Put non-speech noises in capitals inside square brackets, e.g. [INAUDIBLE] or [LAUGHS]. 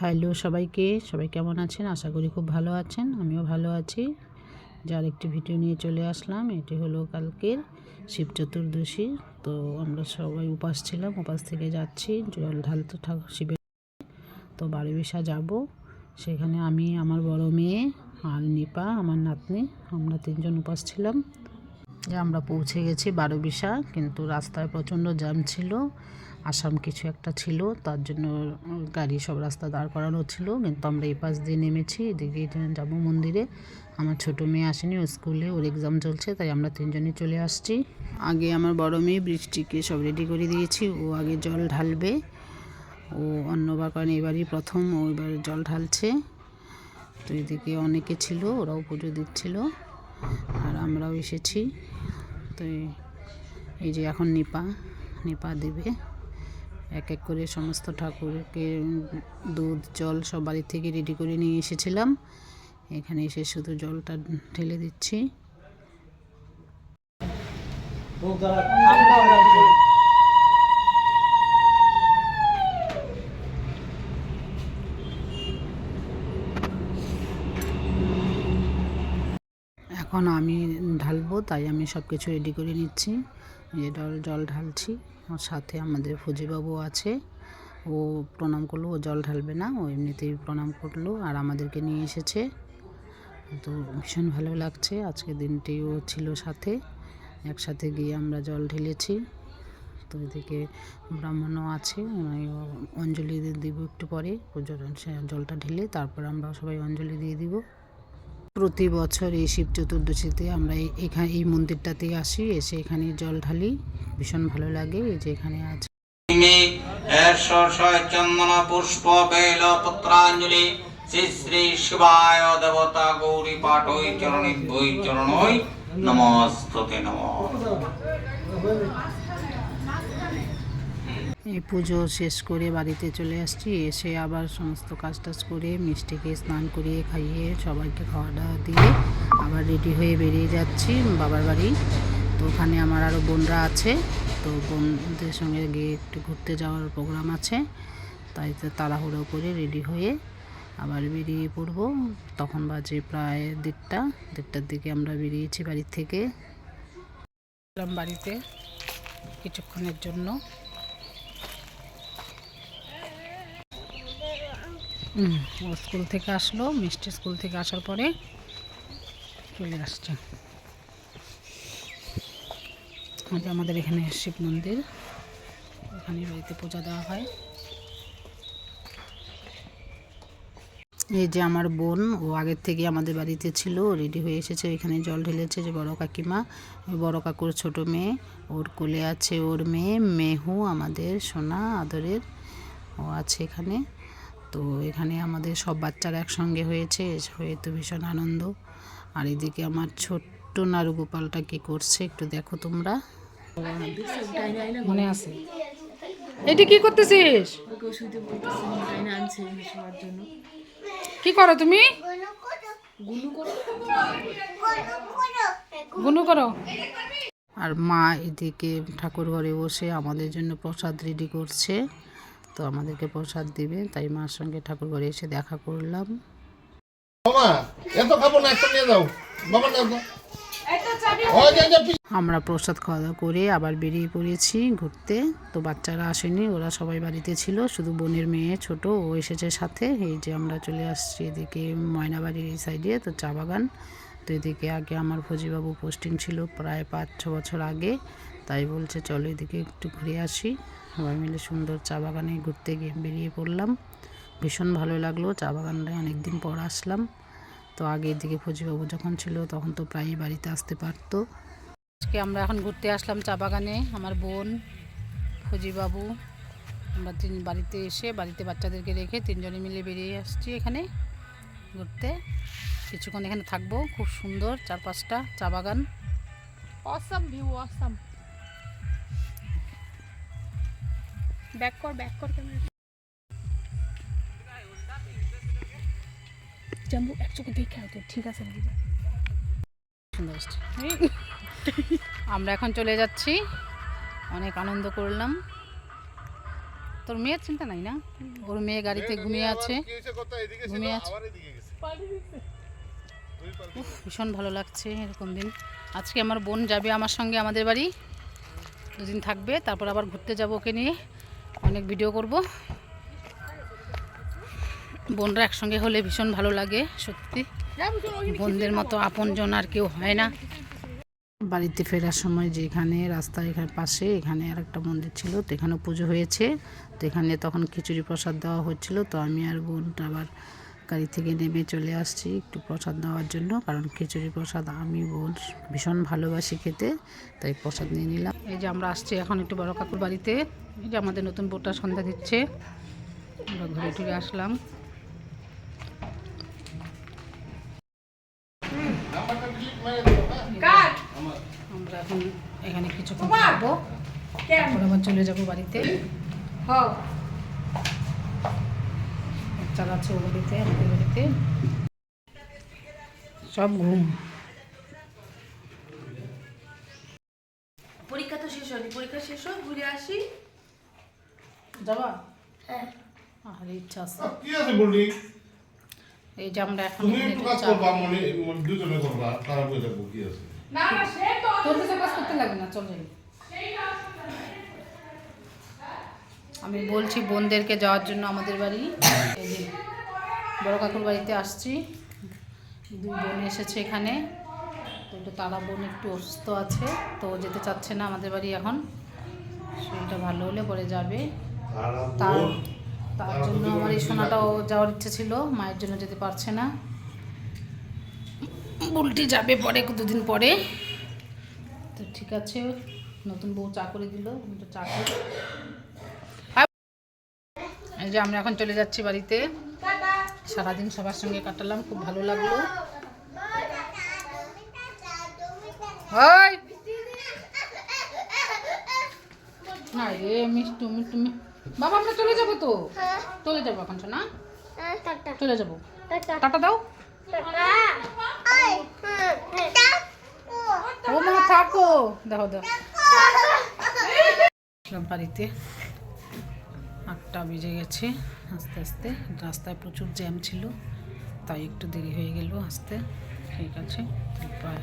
Hello সবাইকে, সবাই কেমন আছেন? আশা করি খুব ভালো আছেন, আমিও ভালো আছি। যার একটি ভিডিও নিয়ে চলে আসলাম, এটি হলো কালকের শিব চতুর্দশী। তো আমরা সবাই উপাস ছিলাম, উপাস থেকে যাচ্ছি, জল ঢালতে ঠাকুর শিবের তো বাড়ি বিসা যাব। সেখানে আমি, আমার বড় মেয়ে, আর নিপা, আমার নাতনি, আমরা তিনজন উপাস ছিলাম। যে আমরা পৌঁছে গেছি বারো বিশা কিন্তু রাস্তায় প্রচণ্ড জ্যাম ছিল। আসাম কিছু একটা ছিল, তার জন্য গাড়ি সব রাস্তা দাঁড় করানো ছিল। কিন্তু আমরা এই পাশ দিয়ে নেমেছি, এদিকে যাব মন্দিরে। আমার ছোটো মেয়ে আসেনি, ও স্কুলে ওর এক্সাম চলছে, তাই আমরা তিনজনই চলে আসছি। আগে আমার বড় মেয়ে বৃষ্টিকে সব রেডি করে দিয়েছি, ও আগে জল ঢালবে। ও অন্যবার কারণ, এবারই প্রথম, ও এবার জল ঢালছে। তো এদিকে অনেকে ছিল, ওরাও পুজো দিচ্ছিল, আর আমরাও এসেছি। তো এই যে এখন নিপা নিপা দেবে। এক এক করে সমস্ত ঠাকুরকে দুধ, জল সব বাড়ি থেকে রেডি করে নিয়ে এসেছিলাম। এখানে এসে শুধু জলটা ঢেলে দিচ্ছি। এখন আমি ঢালবো, তাই আমি সব কিছু রেডি করে নিচ্ছি। যে জল জল ঢালছি। আর সাথে আমাদের ফুজিবাবু আছে। ও প্রণাম করল, ও জল ঢালবে না, ও এমনিতেই প্রণাম করল আর আমাদেরকে নিয়ে এসেছে। তো ভীষণ ভালো লাগছে, আজকে দিনটিও ছিল সাথে। একসাথে গিয়ে আমরা জল ঢেলেছি। তো এদিকে ব্রাহ্মণও আছে ওনাই অঞ্জলি দিব একটু পরে জলটা ঢেলে তারপর আমরা সবাই অঞ্জলি দিয়ে দিব। প্রতি বছর এই শিব চতুর্দশীতে আমরা এখানে এই মন্দিরটাতেই আসি, এসে এখানে জল ঢালি। ভীষণ ভালো লাগে এই যে এখানে আছে চন্দন পুষ্প বেল পত্রাঞ্জলি, শ্রী শ্রী শিবায় দেবতা গৌরী পাঠই চরণে বৈ চরণই নমস্তুতে নম। এই পুজো শেষ করে বাড়িতে চলে আসছি। এসে আবার সমস্ত কাজ টাজ করে মিষ্টিকে স্নান করিয়ে খাইয়ে সবাইকে খাওয়া দাওয়া দিয়ে আবার রেডি হয়ে বেরিয়ে যাচ্ছি বাবার বাড়ি। তো ওখানে আমার আরও বোনরা আছে। তো বোনদের সঙ্গে গিয়ে একটু ঘুরতে যাওয়ার প্রোগ্রাম আছে। তাই তো তাড়াহুড়ো করে রেডি হয়ে আবার বেরিয়ে পড়ব। তখন বাজে প্রায় দেড়টা। দেড়টার দিকে আমরা বেরিয়েছি বাড়ির থেকে। বাড়িতে কিছুক্ষণের জন্য। ও স্কুল থেকে আসলো, মিষ্টি স্কুল থেকে আসার পরে চলে আসছে। আজ আমাদের এখানে শিব মন্দির। ওখানে বাড়িতে পূজা দেওয়া হয়। এই যে আমার বোন, ও আগের থেকে আমাদের বাড়িতে ছিল রেডি হয়ে এসেছে ওইখানে জল ঢেলেছে যে বড় কাকিমা, বড় কাকুর ছোট মেয়ে, ওর কোলে আছে ওর মেয়ে, মেহু আমাদের সোনা আদরের, ও আছে এখানে। তো এখানে আমাদের সব বাচ্চারা একসঙ্গে হয়েছে হয়ে তো ভীষণ আনন্দ। আর এদিকে আমার ছোট্ট নারু গোপালটা কি করছে একটু দেখো তোমরা। মনে আছে? এটি কি করতেছিস? কি করো তুমি? গুনু করো। আর মা এদিকে ঠাকুর ঘরে বসে আমাদের জন্য প্রসাদ রেডি করছে। তো আমাদেরকে প্রসাদ দিবে। তাই মার সঙ্গে ঠাকুর ঘরে এসে দেখা করলাম। এত খাব না নিয়ে যাও। বাবা আমরা প্রসাদ খাওয়া দাওয়া করে আবার বেরিয়ে পড়েছি ঘুরতে। তো বাচ্চারা আসেনি ওরা সবাই বাড়িতে ছিল। শুধু বোনের মেয়ে ছোট ও এসেছে সাথে। এই যে আমরা চলে আসছি এদিকে ময়নাবাড়ির এই সাইডে তো চা বাগান। তো এদিকে আগে আমার ফজিবাবু পোস্টিং ছিল প্রায় পাঁচ ছ বছর আগে। তাই বলছে চলো এদিকে একটু ঘুরে আসি। সবাই মিলে সুন্দর চা বাগানে ঘুরতে গিয়ে বেরিয়ে পড়লাম। ভীষণ ভালো লাগল, চা বাগানটায় অনেক দিন পর আসলাম। তো আগে এদিকে ফজিবাবু যখন ছিল তখন তো প্রায়ই বাড়িতে আসতে পারতো। আজকে আমরা এখন ঘুরতে আসলাম চা বাগানে, আমার বোন, ফজিবাবু, আমরা তিন বাড়িতে এসে বাড়িতে বাচ্চাদেরকে রেখে তিনজনে মিলে বেরিয়ে আসছি এখানে ঘুরতে। কিছুক্ষণ এখানে থাকব, খুব সুন্দর চারপাশটা, চা বাগান। অসম ভিউ অসাম ব্যাক কর ব্যাক কর ক্যামেরা জাম্বু এক চোখে দেখে তো, ঠিক আছে নাকি? [LAUGHS] আমরা এখন চলে যাচ্ছি। অনেক আনন্দ করলাম। তোর মেয়ের চিন্তা নাই না? ওর মেয়ে গাড়িতে ঘুমিয়ে আছে। কি হয়েছে কথা এদিকে ছিল ঘুমিয়ে আছে। ভীষণ ভালো লাগছে এরকম দিন। আজকে আমার বোন যাবে আমার সঙ্গে আমাদের বাড়ি। দুদিন থাকবে তারপর আবার ঘুরতে যাব ওকে নিয়ে। অনেক ভিডিও করব। বোনরা একসঙ্গে হলে ভীষণ ভালো লাগে, সত্যি। বোনদের মতো আপনজন আর কেউ হয় না। বাড়িতে ফেরার সময় যেখানে রাস্তা এখানে পাশে, এখানে আর একটা মন্দির ছিল, তো এখানেও পুজো হয়েছে। তো এখানে তখন খিচুড়ি প্রসাদ দেওয়া হচ্ছিল, তো আমি আর বোনটা আবার গাড়ি থেকে নেমে চলে আসছি একটু প্রসাদ দেওয়ার জন্য, কারণ খিচুড়ি প্রসাদ আমি, বোন ভীষণ ভালোবাসি খেতে, তাই প্রসাদ নিয়ে নিলাম। এই যে আমরা আসছি এখন একটু বড় কাকুর বাড়িতে। এই যে আমাদের নতুন বোটটা সন্ধ্যা দিচ্ছে। আমরা ঘুরে টুরে আসলাম। আমরা এখন এখানে কিছুক্ষণ থাকব। তারপর আবার চলে যাব বাড়িতে। বাচ্চারা আছে ও বাড়িতে আমাদের বাড়িতে। সব ঘুম। পরীক্ষা তো শেষ হয়নি। পরীক্ষা শেষ হয় ঘুরে আসি। যাবা? আর ইচ্ছা আছে। কি আছে বলি এই যে আমরা এখন তুমি এখানে একটু একটু কাজ করবা মনে দুজনে করবা খারাপ হয়ে যাব কি আছে। তোর কাছে কাজ করতে লাগবে না চল যাই। আমি বলছি বোনদেরকে যাওয়ার জন্য আমাদের বাড়ি। এই যে বড় কাকুর বাড়িতে আসছি। দুই বোন এসেছে এখানে। তো একটু তারা বোন একটু অসুস্থ আছে তো যেতে চাচ্ছে না আমাদের বাড়ি এখন। শরীরটা ভালো হলে পরে যাবে। তার তার জন্য আমার এই সোনাটাও যাওয়ার ইচ্ছে ছিল মায়ের জন্য যেতে পারছে না। বুলটি যাবে পরে দুদিন পরে। তো ঠিক আছে নতুন বউ চা করে দিল তো চা করি এই যে আমরা এখন চলে যাচ্ছি বাড়িতে। সারাদিন সবার সঙ্গে কাটালাম খুব ভালো লাগল। হাই হাই রে মিষ্টু মিষ্টু মি- বাবা আমরা চলে যাব তো। চলে যাব এখন না? চলে যাব। টাটা। দাও। ও মা থাকো। দেখো আসলাম বাড়িতে। আটটা বেজে গেছে আস্তে আস্তে। রাস্তায় প্রচুর জ্যাম ছিল তাই একটু দেরি হয়ে গেল আসতে। ঠিক আছে বাই